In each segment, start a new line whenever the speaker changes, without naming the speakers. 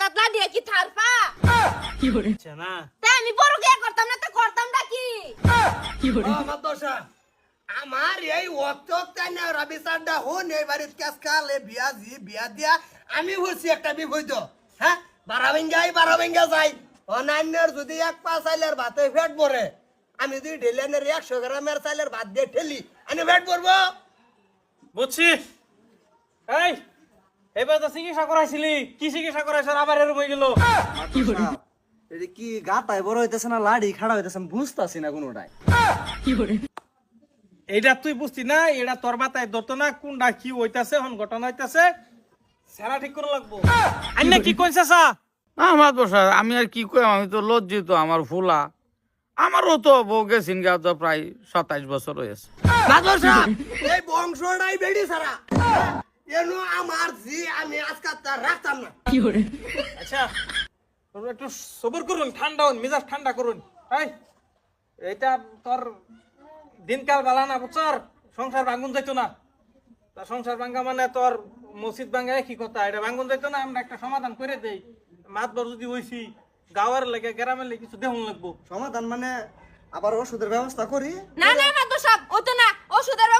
না দিয়ে কি থারপা
না
তাই আমি বড় কে করতাম না? তো করতাম না কি?
আমার দোষা আমার এই ওক্ত না রবি সাড্ডা হন এই বাড়ির ক্যাস কালে বিয়া জি বিয়া দিয়া আমি হচ্ছি একটা বিপদ হ্যাঁ? যাই। অনান্যর যদি এক পা চাইলের ভাতে ফেট পরে আমি যদি ঢেলেনের একশো গ্রামের চাইলের ভাত দিয়ে ঠেলি আমি ফেট পরবো
বুঝছি। এই এবার তো চিকিৎসা করাইছিলি। কি চিকিৎসা করাইছ? আবার এরম হয়ে গেল।
এটা কি গাতায় বড় হইতেছে না লাড়ি খাড়া হইতেছে আমি বুঝতাছি না কোনোটাই।
এইটা তুই বুঝতি না এটা তোর মাথায় ধরতো না কোনটা কি হইতাছে হন ঘটনা হইতাছে। সেরা ঠিক করে লাগবো। কি কইছে সা
আমার বসা আমি আর কি কই আমি তো লজ্জিত আমার ফুলা। আমারও তো বউ গেছিন গা তো প্রায় সাতাইশ বছর হয়েছে
এই বংশটাই বেড়ি সারা। এনো আমার জি আমি আজকাল তার রাখতাম না।
আচ্ছা তোর একটু সবর করুন ঠান্ডা হন মেজাজ ঠান্ডা করুন। এই এটা তোর দিনকাল বালা না বুঝছর সংসার ভাঙ্গুন যাইতো না। তা সংসার ভাঙ্গা মানে তোর মসজিদ ভাঙ্গা কি কথা? এটা ভাঙ্গুন যাইতো না আমরা একটা সমাধান করে দেই। মাতবর যদি হইছি গাঁয়ের লেগে গ্রামের লেগে কিছু দেখুন লাগবো।
সমাধান মানে আবার ওষুধের ব্যবস্থা করি?
না না মাতো সব ও তো না ওষুধের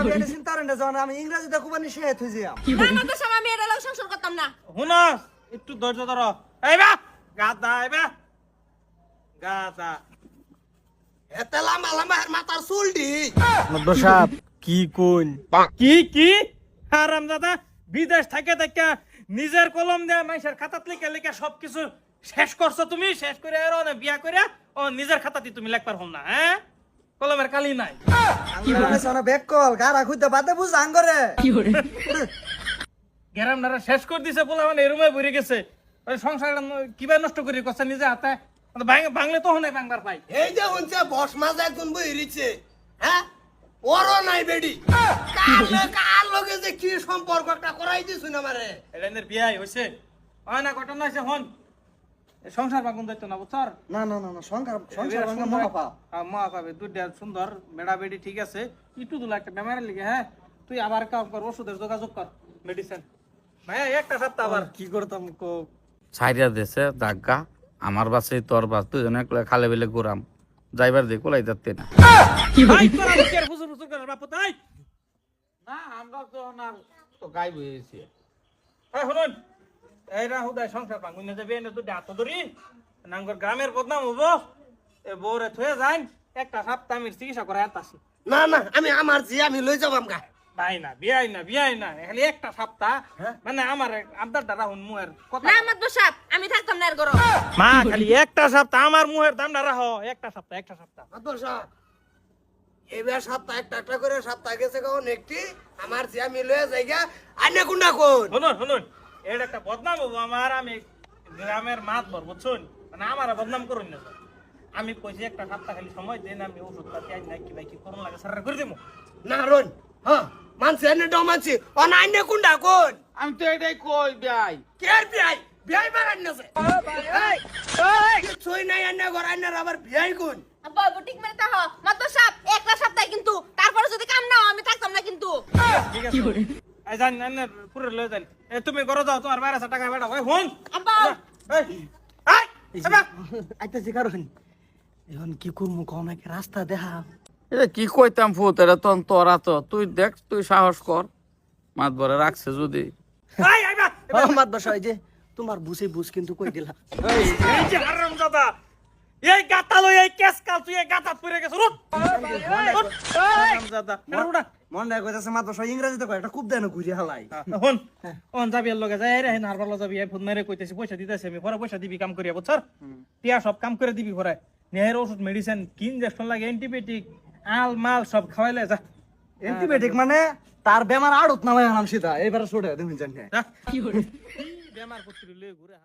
আমার মেডিসিন তারেন্টে যখন আমি ইংরেজিতে খুব আনি হয়ে যাই
না মাতো সব আমি এটা লোক সংসার করতাম না।
হুন একটু ধৈর্য ধরো। এই বা গাদা এই বা। গাদা
এতে লাম্বা লাম্বা এর মাথার চুলটি
সাহেব কি কোন
কি দাদা বিদেশ থাকে দেখা নিজের কলম দেয়া মাইসের খাতাত লিখে লিখে সবকিছু শেষ করছ তুমি শেষ করে আর না বিয়া করে ও নিজের খাতাতে তুমি লেখবার হল না হ্যাঁ? কলমের কালি নাই।
ব্যাক কল গারা খুঁজতে বাদে বুঝ আঙ্গরে।
গ্যারাম নারা শেষ করে দিছে বলে মানে এরমে ভরে গেছে। ওই সংসার কিবা নষ্ট করে করছে নিজে হাতে? বাংলে তো হনে বাংবার পাই।
এই যে হচ্ছে বস মাঝে একজন বইরিছে হ্যাঁ? ওরও নাই বেডি। কার লগে যে কি সম্পর্ক একটা করাই দিছুন আমারে?
এটা এদের বিয়াই হয়েছে হয় না ঘটনা হয়েছে হন। সংসার বাগুন দায়িত্ব না বুঝছর
না না না না সংসার সংসার ভাঙা মহাপাপ।
মহাপাবে দুইটা সুন্দর বেড়া বেড়ি ঠিক আছে। একটু দুলা একটা বেমারের লিগে হ্যাঁ? তুই আবার কাম কর ওষুধের যোগাযোগ কর মেডিসিন ভাইয়া একটা সপ্তাহ আবার।
কি করতাম কো?
ছাইরা দেশে দাগা আমার বাসে তোর বাস দুজনে একলা খালে বেলে ঘুরাম। যাইবার দিয়ে কোলাই যাচ্ছে না।
ভাই, তোরা কি আর হুজুর হুজুর করার বাপু তাই
না আমরা তো আর তো গাই বইয়েছি
এই শুনুন। এইরা হুদায় সংসার ভাঙুন না যাবে এনে দুটা হাত ধরি। নাঙ্গর গ্রামের বদনাম হব। এ বউরে থয়ে যান একটা সপ্তাহ আমি চিকিৎসা করে আসি
না না আমি আমার জি আমি লই যাবাম গা
ভাই না বিয়াই না বিয়াই না খালি একটা সপ্তাহ। মানে আমার আবদার দ্বারা হুন মুহের কথা
না মাতো সব আমি থাকতাম না এর গরো
মা খালি একটা সপ্তাহ আমার মুহের দাম দ্বারা হ একটা সপ্তাহ একটা সপ্তাহ।
মাদরসা এবার সপ্তাহ একটা একটা করে সপ্তাহ গেছে কখন একটি আমার জি আমি লয়ে যাই গা আইনে কুন্ডা কোন?
শুনুন শুনুন। এটা একটা বদনাম হব আমার আমি গ্রামের মাত বর বুঝছুন? মানে আমার বদনাম করুন না স্যার। আমি কইছি একটা সপ্তাহ খালি সময় দেন আমি ওষুধ পাতি আই নাই কি ভাই কি করুন লাগে স্যার করে দেবো
না রন হ্যাঁ মানছি এনে ডো মানছি। অন আইনে কুন্ডা কোন?
আমি তো এটাই কই ভাই
কের বিয়াই? বিয়াই মারান না এই কিছুই নাই আন্না ঘর আন্নার আবার বিয়াই কোন?
আব্বা বুটিক মেরে তা হ। মাতো সব একটা সপ্তাহ কিন্তু। তারপরে যদি কাম না আমি থাকতাম না কিন্তু।
ঠিক আছে। পুরো লয়ে যান এ তুমি করো যাও তোমার বাইরে টাকা বেড়া ওই হুন।
আব্বা।
এই এই এবা
আইতা জিকারুন এখন কি রাস্তা দেখা।
এটা কি কইতাম ফুত এটা তো তোরা তো তুই দেখ তুই সাহস কর। মাত বরে রাখছে যদি।
মাত বসা এই যে তোমার বুঝে বুঝ কিন্তু কই দিলা।
এই যে হারাম দাদা এই গাতা লই এই কেস কাল তুই এই গাতা পড়ে গেছ রুট দাদা উড়া
কইতাছে মাত বসা ইংরেজিতে কয় এটা খুব দেন ঘুরি হালাই।
হন হন যাবি এর লগে যাই রে নারবার লগে যাবি ফোন মেরে কইতেছি পয়সা দিতেছি আমি পরে পয়সা দিবি কাম করিয়া বুঝছর? টিয়া সব কাম করে দিবি পরে নেহের ওষুধ মেডিসিন কি ইনজেকশন লাগে অ্যান্টিবায়োটিক আল মাল সব খাওয়াইলে যা।
অ্যান্টিবায়োটিক মানে তার বেমার আড়ত নামায় আনাম সিধা এইবার ছোটে তুমি জানি
কি। বেমার পত্র লয়ে ঘুরে